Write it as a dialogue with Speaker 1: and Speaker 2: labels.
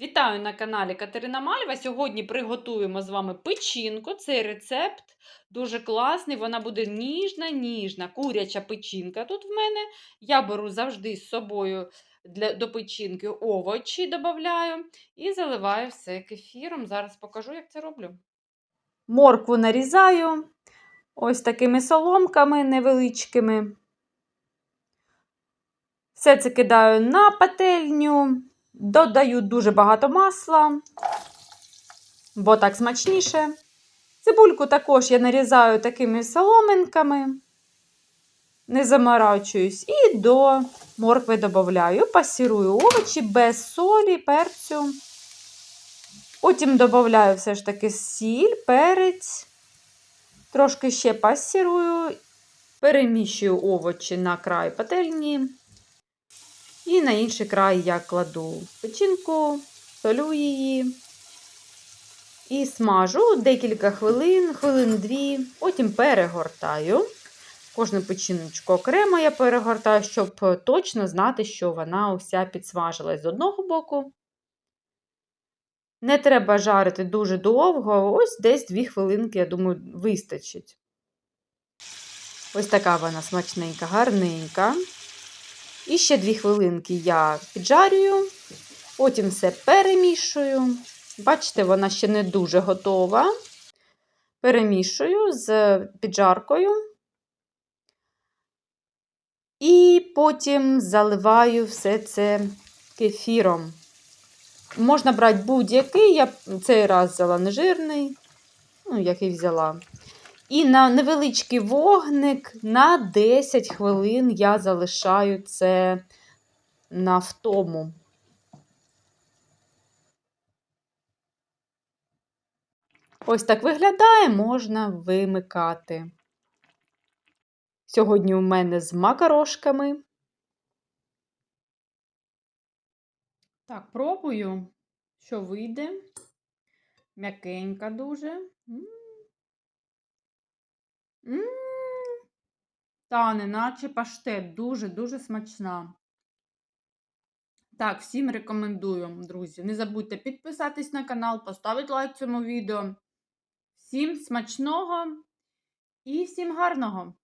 Speaker 1: Вітаю на каналі Катерина Мальва. Сьогодні приготуємо з вами печінку. Цей рецепт дуже класний. Вона буде ніжна, ніжна, куряча печінка. Тут в мене я беру завжди з собою для, до печінки овочі, додаю і заливаю все кефіром. Зараз покажу, як це роблю. Моркву нарізаю ось такими соломками невеличкими. Все це кидаю на пательню. Додаю дуже багато масла, бо так смачніше. Цибульку також я нарізаю такими соломинками, не заморачуюсь. І до моркви додаю, пасірую овочі без солі, перцю. Потім додаю все ж таки сіль, перець, трошки ще пасірую, переміщую овочі на край пательні. І на інший край я кладу печінку, солю її і смажу декілька хвилин, хвилин дві, потім перегортаю. Кожну печіночку окремо я перегортаю, щоб точно знати, що вона уся підсмажилась з одного боку. Не треба жарити дуже довго, ось десь 2 хвилинки, я думаю, вистачить. Ось така вона смачненька, гарненька. І ще 2 хвилинки я піджарюю, потім все перемішую. Бачите, вона ще не дуже готова. Перемішую з піджаркою. І потім заливаю все це кефіром. Можна брати будь-який, я цей раз взяла нежирний, ну, який взяла. І на невеличкий вогник на 10 хвилин я залишаю це на втому. Ось так виглядає, можна вимикати. Сьогодні у мене з макарошками. Так, пробую, що вийде. М'якенька дуже. М Та, неначе паштет. Дуже-дуже смачна. Так, всім рекомендую, друзі. Не забудьте підписатись на канал, поставити лайк цьому відео. Всім смачного і всім гарного!